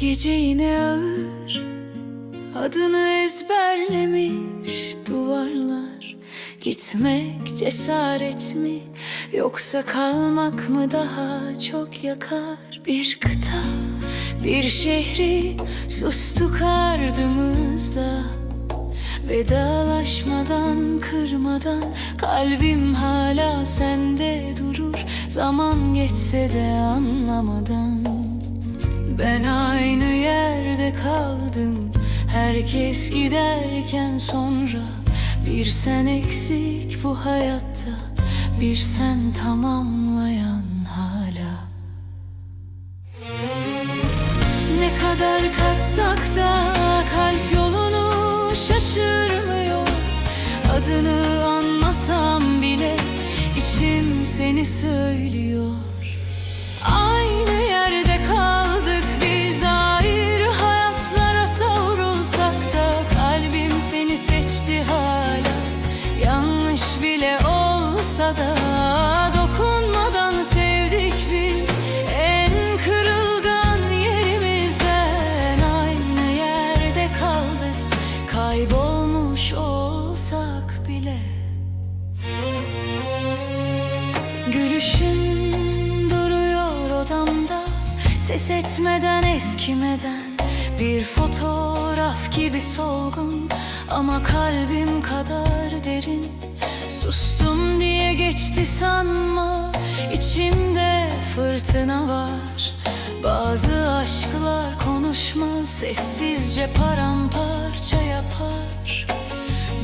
Gece yine ağır Adını ezberlemiş duvarlar. Gitmek cesaret mi Yoksa kalmak mı daha çok yakar? Bir kıta bir şehri Sustuk ardımızda. Vedalaşmadan, kırmadan Kalbim hala sende durur. Zaman geçse de anlamadan Ben aynı yerde kaldım. Herkes giderken sonra Bir sen eksik bu hayatta. Bir sen tamamlayan hala. Ne kadar kaçsak da kalp yolunu şaşırmıyor. Adını anmasam da Dokunmadan sevdik biz. En kırılgan yerimizden Aynı yerde kaldık kaybolmuş olsak bile. Gülüşün duruyor odamda. Ses etmeden eskimeden Bir fotoğraf gibi solgun. Ama kalbim kadar derin Sustum diye geçti sanma İçimde fırtına var. Bazı aşklar konuşmaz Sessizce paramparça yapar.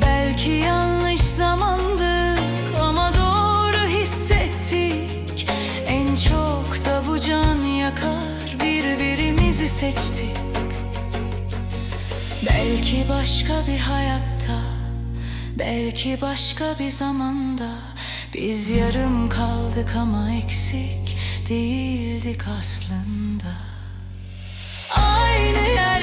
Belki yanlış zamandık ama doğru hissettik. En çok da bu can yakar birbirimizi seçtik. Belki başka bir hayatta Belki başka bir zamanda Biz yarım kaldık ama eksik değildik aslında. Aynı yerde